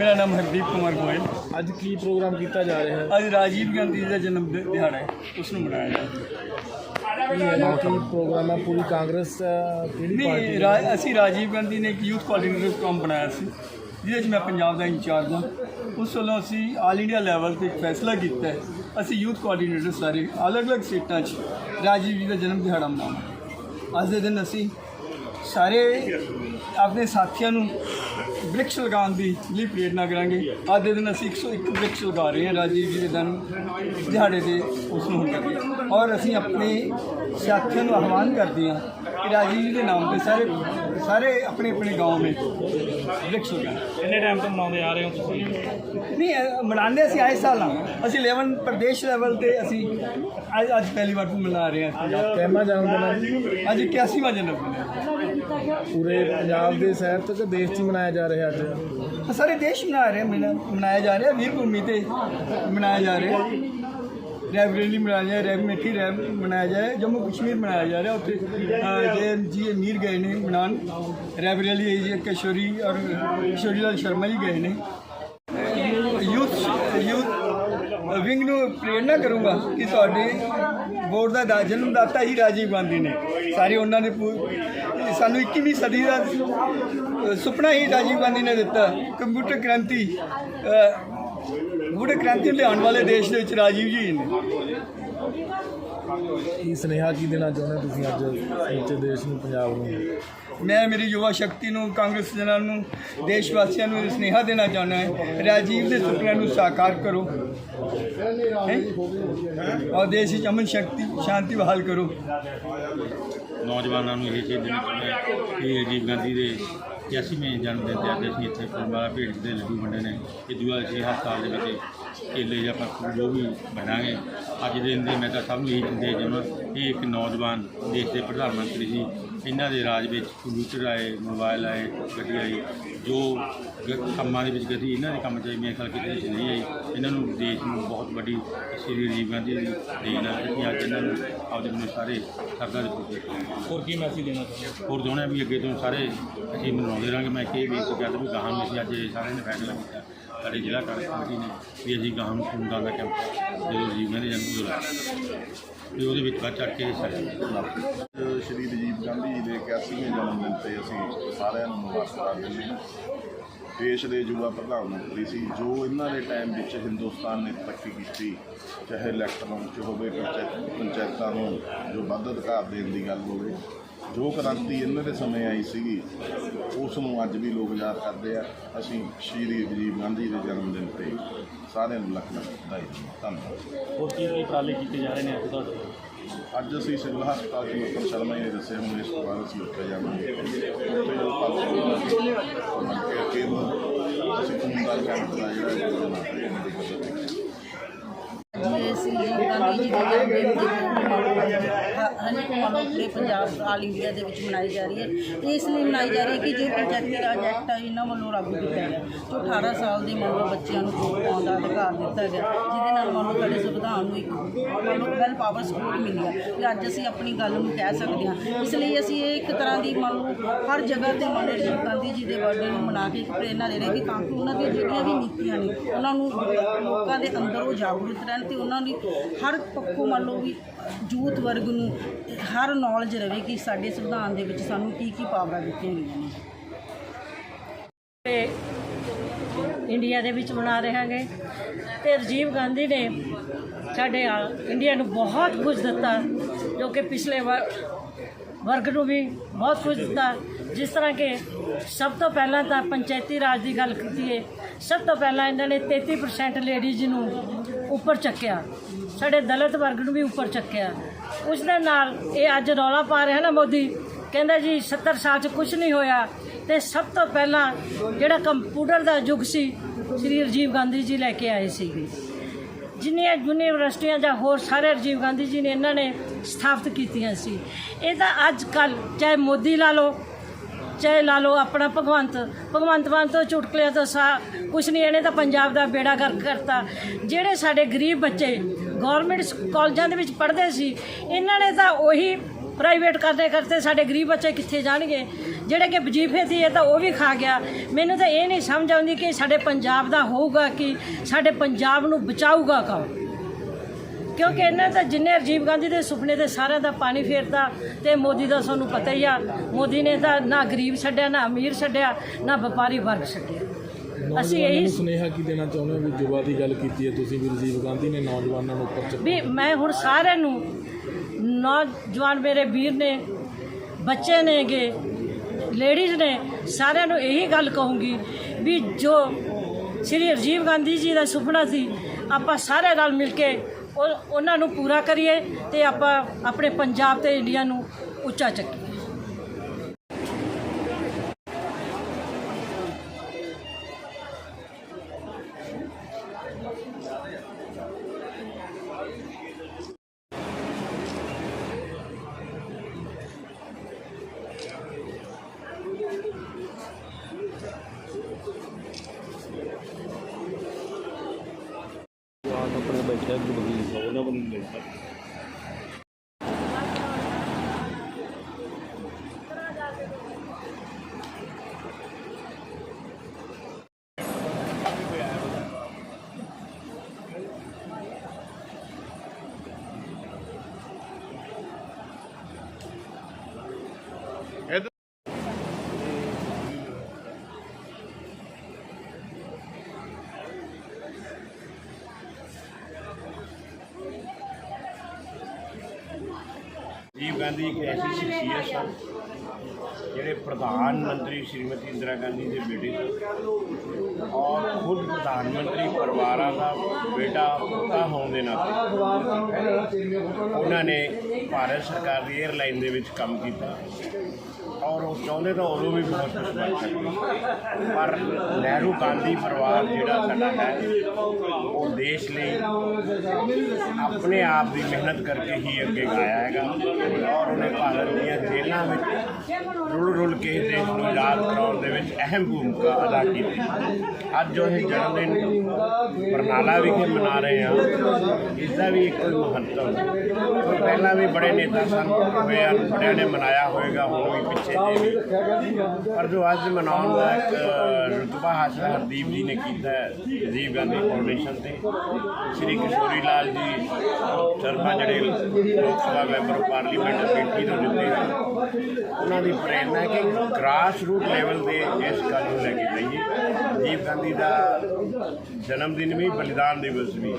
ਮੇਰਾ ਨਾਮ ਹਰਦੀਪ ਕੁਮਾਰ ਗੋਇਲ। ਅੱਜ ਕੀ ਪ੍ਰੋਗਰਾਮ ਕੀਤਾ ਜਾ ਰਿਹਾ ਹੈ? ਅੱਜ ਰਾਜੀਵ ਗਾਂਧੀ ਦਾ ਜਨਮ ਦਿ- ਦਿਹਾੜਾ ਹੈ। ਉਸ ਨੂੰ ਮਨਾਇਆ ਜਾ ਰਿਹਾ ਕੀ ਹੈ ਕੀ ਪ੍ਰੋਗਰਾਮ ਹੈ? ਪੂਰੀ ਕਾਂਗਰਸ ਅ, ਕਿਹੜੀ ਨਹੀਂ ਪਾਰਟੀ ਰਾ- ਅਸੀਂ ਰਾਜੀਵ ਗਾਂਧੀ ਨੇ ਇੱਕ ਯੂਥ ਕੋਆਰਡੀਨੇਟਰ ਕੰਮ ਬਣਾਇਆ ਸੀ। ਜਿਹਦੇ ਵਿੱਚ ਮੈਂ ਪੰਜਾਬ ਦਾ ਇੰਚਾਰਜ ਹਾਂ। ਉਸ ਵੱਲੋਂ ਅਸੀਂ ਆਲ ਇੰਡੀਆ ਲੈਵਲ ਤੇ ਇੱਕ ਫੈਸਲਾ ਕੀਤਾ ਹੈ। ਅਸੀਂ ਯੂਥ ਕੋਆਰਡੀਨੇਟਰ ਸਾਰੇ ਅਲੱਗ-ਅਲੱਗ ਸਟੇਟਾਂ 'ਚ ਰਾਜੀਵ ਜੀ ਦਾ ਜਨਮ ਦਿਹਾੜਾ ਮਨਾਵਾਂਗੇ ਅੱਜ ਦੇ ਦਿਨ ਅਸੀਂ ਸਾਰੇ ਆਪਣੇ ਸਾਥੀਆਂ ਨੂੰ ਬ੍ਰਿਕਸ਼ ਲਗਾਉਣ ਦੀ ਲਈ ਪ੍ਰੇਰਨਾ ਕਰਾਂਗੇ। ਅੱਜ ਦੇ ਦਿਨ ਅਸੀਂ 101 ਬ੍ਰਿਕਸ਼ ਲਗਾ ਰਹੇ ਹਾਂ ਰਾਜੀਵ ਜੀ ਦੇ ਜਨਮ ਦਿਹਾੜੇ ਤੇ ਉਸ ਨੂੰ ਹੁਣ ਕਰੀਏ ਔਰ ਅਸੀਂ ਆਪਣੇ ਸਾਥੀਆਂ ਨੂੰ ਆਹਵਾਨ ਕਰਦੇ ਹਾਂ ਕਿ ਰਾਜੀਵ ਜੀ ਦੇ ਨਾਮ ਤੇ ਸਾਰੇ सारे ਆਪਣੇ अपने गांव में वृक्ष उगाए ਕਿੰਨੇ ਟਾਈਮ ਤੋਂ ਮਨਾਉਂਦੇ ਆ ਰਹੇ ਹੋ ਤੁਸੀਂ? ਨਹੀਂ ਮਨਾਉਂਦੇ ਅਸੀਂ ਆਏ ਸਾਲ ਨਾਲ। ਅਸੀਂ 11 ਪ੍ਰਦੇਸ਼ ਲੈਵਲ ਤੇ ਅਸੀਂ ਅੱਜ ਅੱਜ ਪਹਿਲੀ ਵਾਰ ਮਨਾ ਰਹੇ ਹਾਂ। ਕਹਿਮਾ ਜਨਮ ਦਿਨ ਅੱਜ 81ਵਾਂ ਜਨਮ ਦਿਨ ਹੈ। ਪੂਰੇ ਪੰਜਾਬ ਦੇ ਸ਼ਹਿਰ ਤੱਕ ਦੇਸ਼ 'ਚ ਮਨਾਇਆ ਜਾ ਰਿਹਾ ਅੱਜ? ਸਾਰੇ ਦੇਸ਼ ਮਨਾ ਰਹੇ ਮਨਾ- ਮਨਾਇਆ ਜਾ ਰਿਹਾ। ਵੀਰ ਭੂਮੀ ਤੇ ਮਨਾਇਆ ਜਾ ਰਿਹਾ। ਰੈਬਰੇਲੀ ਮਨਾਇਆ ਜਾ ਰਿਹਾ ਰੈਬ ਮੇਠੀ ਰੈਬ ਮਨਾਇਆ ਜਾ ਰਿਹਾ, ਜੰਮੂ ਕਸ਼ਮੀਰ ਮਨਾਇਆ ਜਾ ਰਿਹਾ ਉੱਥੇ। ਜੇ ਜੀ ਅਮੀਰ ਗਏ ਨੇ ਮਨਾਉਣ ਰੈਬਰੇਲੀ ਜੀ ਕਿਸ਼ੋਰੀ ਔਰ ਕਿਸ਼ੋਰੀ ਲਾਲ ਸ਼ਰਮਾ ਜੀ ਗਏ ਨੇ। ਯੂਥ ਯੂਥ, ਵਿੰਗ ਨੂੰ ਪ੍ਰੇਰਨਾ ਕਰੂੰਗਾ ਕਿ ਤੁਹਾਡੇ ਬੋਰਡ ਦਾ ਜਨਮਦਾਤਾ ਹੀ ਰਾਜੀਵ ਗਾਂਧੀ ਨੇ। ਸਾਰੇ ਉਹਨਾਂ ਦੇ ਸਾਨੂੰ 21ਵੀਂ ਸਦੀ ਦਾ ਸੁਪਨਾ ਹੀ ਰਾਜੀਵ ਗਾਂਧੀ ਨੇ ਦਿੱਤਾ। ਕੰਪਿਊਟਰ ਕ੍ਰਾਂਤੀ ਕੰਪਿਊਟਰ ਕ੍ਰਾਂਤੀ ਲਿਆਉਣ ਵਾਲੇ ਦੇਸ਼ ਦੇ ਵਿੱਚ ਰਾਜੀਵ ਜੀ ਨੇ। ਕੀ ਸੁਨੇਹਾ ਕੀ ਦੇਣਾ ਚਾਹੁੰਦੇ ਤੁਸੀਂ ਅੱਜ ਸਮੁੱਚੇ ਦੇਸ਼ ਨੂੰ ਪੰਜਾਬ ਨੂੰ? ਮੈਂ ਮੇਰੀ ਯੁਵਾ ਸ਼ਕਤੀ ਨੂੰ ਕਾਂਗਰਸ ਜਨਾਂ ਨੂੰ ਦੇਸ਼ ਵਾਸੀਆਂ ਨੂੰ ਇਹ ਸੁਨੇਹਾ ਦੇਣਾ ਚਾਹੁੰਦਾ ਹਾਂ ਰਾਜੀਵ ਦੇ ਸੁਪਨਿਆਂ ਨੂੰ ਸਾਕਾਰ ਕਰੋ? ਔਰ ਦੇਸ਼ ਵਿੱਚ ਅਮਨ ਸ਼ਕਤੀ ਸ਼ਾਂਤੀ ਬਹਾਲ ਕਰੋ। ਨੌਜਵਾਨਾਂ ਨੂੰ ਇਹ ਚੀਜ਼ ਦੇਣੀ ਚਾਹੁੰਦੇ ਹਾਂ ਕਿ ਰਾਜੀਵ ਗਾਂਧੀ ਦੇ 81ਵੇਂ ਜਨਮ ਦਿਨ ਤੇ ਅੱਜ ਅਸੀਂ ਇੱਥੇ ਫੁੱਲਵਾਲਾ ਭੇਟ ਦੇ ਲੱਡੂ ਵੰਡੇ ਨੇ। ਇਹ ਦੂਆ ਛੇ ਹਸਪਤਾਲ ਦੇ ਵਿੱਚ ਕੇਲੇ ਜਾਂ ਪੱਖੂ ਜੋ ਵੀ ਵੰਡਾਂਗੇ ਅੱਜ ਦੇ ਦਿਨ ਦੇ ਮੈਂ ਤਾਂ ਸਭ ਨੂੰ ਇਹੀ ਸੰਦੇਸ਼ ਦੇਵਾਂ ਇਹ ਇੱਕ ਨੌਜਵਾਨ ਦੇਸ਼ ਦੇ ਪ੍ਰਧਾਨ ਮੰਤਰੀ ਸੀ ਇਹਨਾਂ ਦੇ ਰਾਜ ਵਿੱਚ ਕੰਪਿਊਟਰ ਆਏ, ਮੋਬਾਈਲ ਆਏ, ਗੱਡੀ ਆਈ ਜੋ ਗ- ਕੰਮਾਂ ਦੇ ਵਿੱਚ ਗਤੀ ਇਹਨਾਂ ਦੇ ਕੰਮ 'ਚ ਆਈ, ਮੇਰੇ ਖਿਆਲ ਕਿਸੇ ਵਿੱਚ ਨਹੀਂ ਆਈ। ਇਹਨਾਂ ਨੂੰ ਦੇਸ਼ ਨੂੰ ਬਹੁਤ ਵੱਡੀ ਸ਼੍ਰੀ ਰਾਜੀਵ ਗਾਂਧੀ ਦੀ ਦੇਣ ਹੈ ਅਸੀਂ ਅੱਜ ਇਹਨਾਂ ਨੂੰ ਆਪਦੇ ਵੱਲੋਂ ਸਾਰੇ ਸਰਦਾ ਦੇ ਪੁੱਤੇ ਹੋਰ ਕੀ ਮੈਸੇਜ ਦੇਣਾ ਚਾਹੁੰਦੇ ਹੋਰ ਚਾਹੁੰਦੇ ਹਾਂ ਵੀ ਅੱਗੇ ਤੋਂ ਸਾਰੇ ਅਸੀਂ ਮਨਾਉਂਦੇ ਰਹਾਂਗੇ। ਮੈਂ ਕਿ ਵੀ ਗੱਲ ਵੀ ਗਾਹਾਂ ਨੂੰ ਅਸੀਂ ਅੱਜ ਇਹ ਸਾਰਿਆਂ ਨੇ ਫੈਸਲਾ ਕੀਤਾ। ਸਾਡੇ ਜ਼ਿਲ੍ਹਾ ਕਾਂਗਰਸ ਕਮੇਟੀ ਨੇ ਵੀ ਅਸੀਂ ਗਾਹਾਂ ਨੂੰ ਖੂਨਦਾਨ ਦਾ ਕੈਂਪ ਜਦੋਂ ਜੀਵਨ ਦੇ ਜਨਮ ਦਿਨ ਤੇ ਉਹਦੇ ਵਿੱਚ ਵੱਧ ਚੜ ਕੇ ਹਿੱਸਾ ਲਿਆ। ਸ਼੍ਰੀ ਰਾਜੀਵ ਗਾਂਧੀ ਜੀ ਦੇ 81ਵੇਂ ਜਨਮ ਦਿਨ ਤੇ ਅਸੀਂ ਸਾਰਿਆਂ ਨੂੰ ਮੁਬਾਰਕਾਂ ਦਿੰਦੇ ਹਾਂ। ਦੇਸ਼ ਦੇ ਯੁਵਾ ਪ੍ਰਧਾਨ ਮੰਤਰੀ ਸੀ, ਜੋ ਇਹਨਾਂ ਦੇ ਟਾਈਮ ਵਿੱਚ ਹਿੰਦੁਸਤਾਨ ਨੇ ਤਰੱਕੀ ਕੀਤੀ, ਚਾਹੇ ਇਲੈਕਟ੍ਰੋਨ ਚ ਹੋਵੇ, ਪੰਚਾਇਤ ਪੰਚਾਇਤਾਂ ਨੂੰ ਜੋ ਵੱਧ ਅਧਿਕਾਰ ਦੇਣ ਦੀ ਗੱਲ ਹੋਵੇ, ਜੋ ਕ੍ਰਾਂਤੀ ਇਹਨਾਂ ਦੇ ਸਮੇਂ ਆਈ ਸੀਗੀ, ਉਸ ਨੂੰ ਅੱਜ ਵੀ ਲੋਕ ਯਾਦ ਕਰਦੇ ਆ। ਅਸੀਂ ਸ਼੍ਰੀ ਰਾਜੀਵ ਗਾਂਧੀ ਦੇ ਜਨਮ ਦਿਨ ਤੇ ਸਾਰਿਆਂ ਨੂੰ ਲੱਖ ਲੱਖ ਵਧਾਈ ਦਿੰਦੇ ਧੰਨਵਾਦ। ਹੋਰ ਕੀ ਕੀ ਉਪਰਾਲੇ ਕੀਤੇ ਜਾ ਰਹੇ ਨੇ ਅੱਜ ਤੁਹਾਡੇ ਅੱਜ ਅਸੀਂ ਸਿਵਲ ਹਸਪਤਾਲ ਦੀ ਡਾਕਟਰ ਸ਼ਰਮਾ ਜੀ ਨੇ ਦੱਸਿਆ ਹੁਣ ਇਸ ਤੋਂ ਬਾਅਦ ਅਸੀਂ ਉੱਥੇ ਜਾਵਾਂਗੇ। ਉੱਥੇ ਜਦੋਂ ਪਾਸ ਕੇ ਅਸੀਂ ਖੂਨਦਾਨ ਕੈਂਪ ਦਾ ਜਿਹੜਾ ਹੈ ਮੈਡੀਕਲ ਅਸੀਂ ਪੂਰੇ ਪੰਜਾਬ ਆਲ ਇੰਡੀਆ ਦੇ ਵਿੱਚ ਮਨਾਈ ਜਾ ਰਹੀ ਹੈ ਇਸ ਲਈ ਮਨਾਈ ਜਾ ਰਹੀ ਹੈ ਕਿ ਜੋ ਪੰਚਾਇਤੀ ਰਾਜ ਐਕਟ ਹੈ ਇਹਨਾਂ ਵੱਲੋਂ ਲਾਗੂ ਕੀਤਾ ਗਿਆ ਜੋ 18 ਸਾਲ ਦੇ ਮੰਨ ਲਓ ਬੱਚਿਆਂ ਨੂੰ ਵੋਟ ਪਾਉਣ ਦਾ ਅਧਿਕਾਰ ਦਿੱਤਾ ਗਿਆ ਜਿਹਦੇ ਨਾਲ ਮੰਨ ਲਓ ਸਾਡੇ ਸੰਵਿਧਾਨ ਨੂੰ ਇੱਕ ਵੈਲ ਪਾਵਰ ਸਪੋਰਟ ਮਿਲੀ ਹੈ ਕਿ ਅੱਜ ਅਸੀਂ ਆਪਣੀ ਗੱਲ ਨੂੰ ਕਹਿ ਸਕਦੇ ਹਾਂ ਇਸ ਲਈ ਅਸੀਂ ਇਹ ਇੱਕ ਤਰ੍ਹਾਂ ਦੀ ਮੰਨ ਲਓ ਹਰ ਜਗ੍ਹਾ ਤੇ ਮੰਨ ਲਓ ਗਾਂਧੀ ਜੀ ਦੇ ਬਰਥਡੇ ਨੂੰ ਮਨਾ ਕੇ ਇੱਕ ਪ੍ਰੇਰਨਾ ਦੇ ਰਹੇ ਕਿ ਤਾਂ ਕਿ ਉਹਨਾਂ ਦੀਆਂ ਜਿਹੜੀਆਂ ਵੀ ਨੀਤੀਆਂ ਨੇ ਉਹਨਾਂ ਨੂੰ ਲੋਕਾਂ ਦੇ ਅੰਦਰ ਉਹ ਜਾਗਰੂਕ ਰਹਿਣ ਤੇ ਉਹਨਾਂ ਦੀ ਹਰ ਪੱਖੋਂ ਮੰਨ ਲਓ ਵੀ ਯੂਥ ਵਰਗ ਨੂੰ ਹਰ ਨੌਲੇਜ ਰਵੇ ਕਿ ਸਾਡੇ ਸੰਵਿਧਾਨ ਦੇ ਵਿੱਚ ਸਾਨੂੰ ਕੀ ਕੀ ਪਾਵਰਾਂ ਦਿੱਤੀਆਂ ਗਈਆਂ ਨੇ। ਤੇ ਇੰਡੀਆ ਦੇ ਵਿੱਚ ਮਨਾ ਰਹੇ ਹਾਂਗੇ ਤੇ ਰਾਜੀਵ ਗਾਂਧੀ ਨੇ ਸਾਡੇ ਆ- ਇੰਡੀਆ ਨੂੰ ਬਹੁਤ ਕੁਝ ਦਿੱਤਾ, ਜੋ ਕਿ ਪਿਛਲੇ ਵਰ- ਵਰਗ ਨੂੰ ਵੀ ਬਹੁਤ ਕੁਝ ਦਿੱਤਾ। ਜਿਸ ਤਰ੍ਹਾਂ ਕਿ ਸਭ ਤੋਂ ਪਹਿਲਾਂ ਤਾਂ ਪੰਚਾਇਤੀ ਰਾਜ ਦੀ ਗੱਲ ਕੀਤੀ ਹੈ ਸਭ ਤੋਂ ਪਹਿਲਾਂ ਇਹਨਾਂ ਨੇ 33% ਲੇਡੀਜ਼ ਨੂੰ ਉੱਪਰ ਚੱਕਿਆ। ਸਾਡੇ ਦਲਿਤ ਵਰਗ ਨੂੰ ਵੀ ਉੱਪਰ ਚੱਕਿਆ। ਉਸ ਦੇ ਨਾਲ ਇਹ ਅੱਜ ਰੌਲਾ ਪਾ ਰਿਹਾ ਨਾ ਮੋਦੀ। ਕਹਿੰਦਾ ਜੀ 70 ਸਾਲ 'ਚ ਕੁਝ ਨਹੀਂ ਹੋਇਆ। ਤੇ ਸਭ ਤੋਂ ਪਹਿਲਾਂ ਜਿਹੜਾ ਕੰਪਿਊਟਰ ਦਾ ਯੁੱਗ ਸੀ, ਸ੍ਰੀ ਰਾਜੀਵ ਗਾਂਧੀ ਜੀ ਲੈ ਕੇ ਆਏ ਸੀਗੇ। ਜਿੰਨੀਆਂ ਯੂਨੀਵਰਸਿਟੀਆਂ ਜਾਂ ਹੋਰ ਸਾਰੇ ਰਾਜੀਵ ਗਾਂਧੀ ਜੀ ਨੇ ਇਹਨਾਂ ਨੇ ਸਥਾਪਿਤ ਕੀਤੀਆਂ ਸੀ। ਇਹ ਤਾਂ ਅੱਜ ਕੱਲ ਚਾਹੇ ਮੋਦੀ ਲਾ ਲਓ, ਚਾਹੇ ਲਾ ਲਓ ਆਪਣਾ ਭਗਵੰਤ। ਭਗਵੰਤ ਮਾਨ ਤੋਂ ਚੁਟਕਲਿਆਂ ਤੋਂ ਸਾ ਕੁਛ ਨਹੀਂ, ਇਹਨੇ ਤਾਂ ਪੰਜਾਬ ਦਾ ਬੇੜਾ ਕਰ ਕਰਤਾ। ਜਿਹੜੇ ਸਾਡੇ ਗਰੀਬ ਬੱਚੇ ਗਵਰਨਮੈਂਟ ਕਾਲਜਾਂ ਦੇ ਵਿੱਚ ਪੜ੍ਹਦੇ ਸੀ, ਇਹਨਾਂ ਨੇ ਤਾਂ ਉਹੀ ਪ੍ਰਾਈਵੇਟ ਕਰਦੇ ਕਰਦੇ ਸਾਡੇ ਗਰੀਬ ਬੱਚੇ ਕਿੱਥੇ ਜਾਣਗੇ? ਜਿਹੜੇ ਕਿ ਵਜੀਫੇ ਸੀ, ਇਹ ਤਾਂ ਉਹ ਵੀ ਖਾ ਗਿਆ। ਮੈਨੂੰ ਤਾਂ ਇਹ ਨਹੀਂ ਸਮਝ ਆਉਂਦੀ ਕਿ ਸਾਡੇ ਪੰਜਾਬ ਦਾ ਹੋਊਗਾ ਕਿ, ਸਾਡੇ ਪੰਜਾਬ ਨੂੰ ਬਚਾਊਗਾ ਕੌਣ? ਕਿਉਂਕਿ ਇਹਨਾਂ ਤਾਂ ਜਿੰਨੇ ਰਾਜੀਵ ਗਾਂਧੀ ਦੇ ਸੁਪਨੇ ਤੇ ਸਾਰਿਆਂ ਦਾ ਪਾਣੀ ਫੇਰਦਾ ਤੇ ਮੋਦੀ ਦਾ ਸਾਨੂੰ ਪਤਾ ਹੀ ਆ। ਮੋਦੀ ਨੇ ਤਾਂ ਨਾ ਗਰੀਬ ਛੱਡਿਆ, ਨਾ ਅਮੀਰ ਛੱਡਿਆ, ਨਾ ਵਪਾਰੀ ਵਰਗ ਛੱਡਿਆ। ਅਸੀਂ ਇਹੀ ਸੁਨੇਹਾ ਕੀ ਦੇਣਾ ਚਾਹੁੰਦੇ ਹੋ ਵੀ ਯੁਵਾ ਦੀ ਗੱਲ ਕੀਤੀ ਹੈ ਤੁਸੀਂ ਵੀ ਰਾਜੀਵ ਗਾਂਧੀ ਨੇ ਨੌਜਵਾਨਾਂ ਨੂੰ ਉੱਪਰ ਚੱਕਿਆ? ਵੀ ਮੈਂ ਹੁਣ ਸਾਰਿਆਂ ਨੂੰ ਨੌਜਵਾਨ ਮੇਰੇ ਵੀਰ ਨੇ ਬੱਚੇ ਨੇਗੇ ਲੇਡੀਜ਼ ਨੇ ਸਾਰਿਆਂ ਨੂੰ ਇਹੀ ਗੱਲ ਕਹੂੰਗੀ ਵੀ ਜੋ ਸ੍ਰੀ ਰਾਜੀਵ ਗਾਂਧੀ ਜੀ ਦਾ ਸੁਪਨਾ ਸੀ ਆਪਾਂ ਸਾਰੇ ਨਾਲ ਮਿਲ ਕੇ ਉਹ- ਉਹਨਾਂ ਨੂੰ ਪੂਰਾ ਕਰੀਏ ਤੇ ਆਪਾਂ ਆਪਣੇ ਪੰਜਾਬ ਤੇ ਇੰਡੀਆ ਨੂੰ ਉੱਚਾ ਚੱਕੀਏ। ਆਪਣੇ ਬੈਠੇ ਗੁਰਬੀਰ ਉਹਨਾਂ ਨੂੰ ਮਿਲਦਾ ਰਾਜੀਵ ਗਾਂਧੀ ਇੱਕ ਐਸੀ ਸ਼ਖਸੀਅਤ ਸਨ, ਜਿਹੜੇ ਪ੍ਰਧਾਨ ਮੰਤਰੀ ਸ਼੍ਰੀਮਤੀ ਇੰਦਰਾ ਗਾਂਧੀ ਦੇ ਬੇਟੇ ਸਨ। ਔਰ ਖੁਦ ਪ੍ਰਧਾਨ ਮੰਤਰੀ ਪਰਿਵਾਰਾਂ ਦਾ ਬੇਟਾ, ਪੁੱਤਾ ਹੋਣ ਦੇ ਨਾਤੇ ਉਹਨਾਂ ਨੇ ਭਾਰਤ ਸਰਕਾਰ ਦੀ 에ਅਰਲਾਈਨ ਦੇ ਵਿੱਚ ਕੰਮ ਕੀਤਾ। ਔਰ ਉਹ ਚਾਹੁੰਦੇ ਤਾਂ ਉਦੋਂ ਵੀ ਬਹੁਤ ਕੁਝ ਕਰ ਪਰ ਨਹਿਰੂ ਗਾਂਧੀ ਪਰਿਵਾਰ ਜਿਹੜਾ ਸਾਡਾ ਹੈ, ਉਹ ਦੇਸ਼ ਲਈ ਆਪਣੇ ਆਪ ਦੀ ਮਿਹਨਤ ਕਰਕੇ ਹੀ ਅੱਗੇ ਆਇਆ ਹੈਗਾ। ਔਰ ਉਹਨੇ ਭਾਰਤ ਦੀਆਂ ਜੇਲ੍ਹਾਂ ਵਿੱਚ ਰੁਲ ਰੁਲ ਕੇ ਦੇਸ਼ ਨੂੰ ਆਜ਼ਾਦ ਕਰਾਉਣ ਦੇ ਵਿੱਚ ਅਹਿਮ ਭੂਮਿਕਾ ਅਦਾ ਕੀਤੀ। ਅੱਜ ਜੋ ਜਨਮ ਦਿਨ ਬਰਨਾਲਾ ਵਿਖੇ ਮਨਾ ਰਹੇ ਹਾਂ। ਇਸ ਦਾ ਵੀ ਇੱਕ ਮਹੱਤਵ ਹੈ। ਕੋਈ ਪਹਿਲਾਂ ਵੀ ਬੜੇ ਨੇਤਾ ਸਨ, ਹੋਏ ਹਨ, ਬੜਿਆਂ ਨੇ ਮਨਾਇਆ ਹੋਏਗਾ, ਹੁਣ ਵੀ ਪਿੱਛੇ ਪਰ ਜੋ ਅੱਜ ਮਨਾਉਣ ਦਾ ਇੱਕ ਰੁਤਬਾ ਹਾਸਲ ਹਰਦੀਪ ਜੀ ਨੇ ਕੀਤਾ ਹੈ, ਰਾਜੀਵ ਗਾਂਧੀ ਫਾਊਂਡੇਸ਼ਨ ਤੇ। ਸ਼੍ਰੀ ਕਿਸ਼ੋਰੀ ਲਾਲ ਜੀ, ਸ਼ਰਮਾ ਜਿਹੜੇ ਲੋਕ ਸਭਾ ਮੈਂਬਰ ਪਾਰਲੀਮੈਂਟ ਕਮੇਟੀ ਤੋਂ ਜਿੱਤੇ ਹਨ ਉਹਨਾਂ ਦੀ ਪ੍ਰੇਰਨਾ ਕਿ ਗ੍ਰਾਸ ਰੂਟ ਲੈਵਲ ਤੇ ਇਸ ਗੱਲ ਨੂੰ ਲੈ ਕੇ ਜਾਈਏ। ਰਾਜੀਵ ਗਾਂਧੀ ਦਾ ਜਨਮ ਦਿਨ ਵੀ ਬਲੀਦਾਨ ਦਿਵਸ ਵੀ।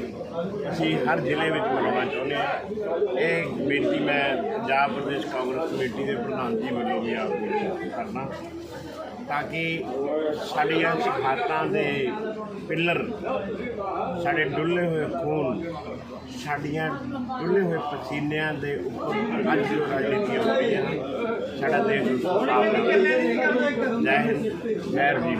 ਅਸੀਂ ਹਰ ਜ਼ਿਲ੍ਹੇ ਵਿੱਚ ਮਨਾਉਣਾ ਚਾਹੁੰਦੇ ਹਾਂ। ਇਹ ਬੇਨਤੀ ਮੈਂ ਪੰਜਾਬ ਪ੍ਰਦੇਸ਼ ਕਾਂਗਰਸ ਕਮੇਟੀ ਦੇ ਪ੍ਰਧਾਨ ਜੀ ਵੱਲੋਂ ਵੀ ਆਪ ਨੂੰ ਕਰਨਾ, ਤਾਂ ਕਿ ਸਾਡੀਆਂ ਸਿਖਾਤਾਂ ਦੇ ਪਿੱਲਰ, ਸਾਡੇ ਡੁੱਲੇ ਹੋਏ ਖੂਨ, ਸਾਡੀਆਂ ਡੁੱਲੇ ਹੋਏ ਪਸੀਨਿਆਂ ਦੇ ਉੱਪਰ ਅੱਜ ਜੋ ਰਾਜਨੀਤੀਆਂ ਹੋ ਰਹੀਆਂ ਹਨ, ਸਾਡਾ ਦੇਸ਼ ਉਸ ਤੋਂ ਜੈ ਹਿੰਦ, ਜੈ ਰਾਜੀਵ